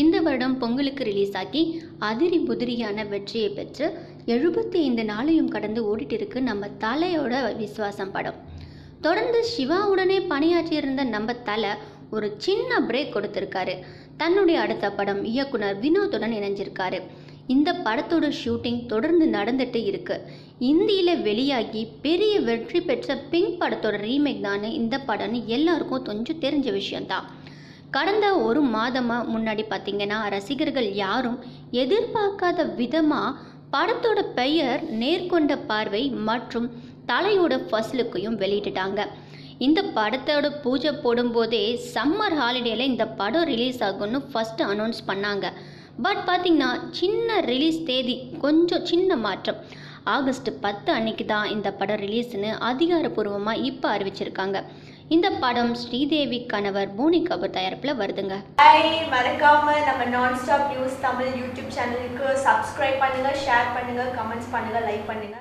இந்த வருடம் பொங்கலுக்கு ரிலீஸ் ஆகி அதிரி புதிரியான வெற்றியை பெற்று எழுபத்தி ஐந்து நாளையும் கடந்து ஓடிட்டு இருக்கு நம்ம தலையோட விஸ்வாசம் படம். தொடர்ந்து சிவாவுடனே பணியாற்றியிருந்த நம்ம தலை ஒரு சின்ன பிரேக் கொடுத்துருக்காரு. தன்னுடைய அடுத்த படம் இயக்குனர் வினோத்துடன் இணைஞ்சிருக்காரு. இந்த படத்தோட ஷூட்டிங் தொடர்ந்து நடந்துட்டு இருக்கு. இந்தியில் வெளியாகி பெரிய வெற்றி பெற்ற பிங்க் படத்தோட ரீமேக் தானே இந்த படம்னு எல்லாருக்கும் கொஞ்சம் தெரிஞ்ச விஷயம்தான். கடந்த ஒரு மாதமாக முன்னாடி பார்த்தீங்கன்னா ரசிகர்கள் யாரும் எதிர்பார்க்காத விதமாக படத்தோட பெயர் நேர்கொண்ட பார்வை மற்றும் தலையோட ஃபர்ஸ்ட் லுக்கையும் வெளியிட்டுட்டாங்க. இந்த படத்தோட பூஜை போடும்போதே சம்மர் ஹாலிடேல இந்த படம் ரிலீஸ் ஆகும்னு ஃபஸ்ட்டு அனௌன்ஸ் பண்ணாங்க. பட் பார்த்திங்கன்னா சின்ன ரிலீஸ் தேதி கொஞ்சம் சின்ன மாற்றம். ஆகஸ்ட் பத்து அன்னைக்கு தான் இந்த படம் ரிலீஸ்னு அதிகாரப்பூர்வமாக இப்போ அறிவிச்சிருக்காங்க. இந்த படம் ஸ்ரீதேவி கணவர் பூனி கபூர் தயாரிப்பில் வருதுங்க. ஹாய் மறக்காம நம்ம நான் ஸ்டாப் நியூஸ் தமிழ் யூடியூப் சேனலுக்கு சப்ஸ்கிரைப் பண்ணுங்க ஷேர் பண்ணுங்க கமெண்ட்ஸ் பண்ணுங்க லைக் பண்ணுங்க.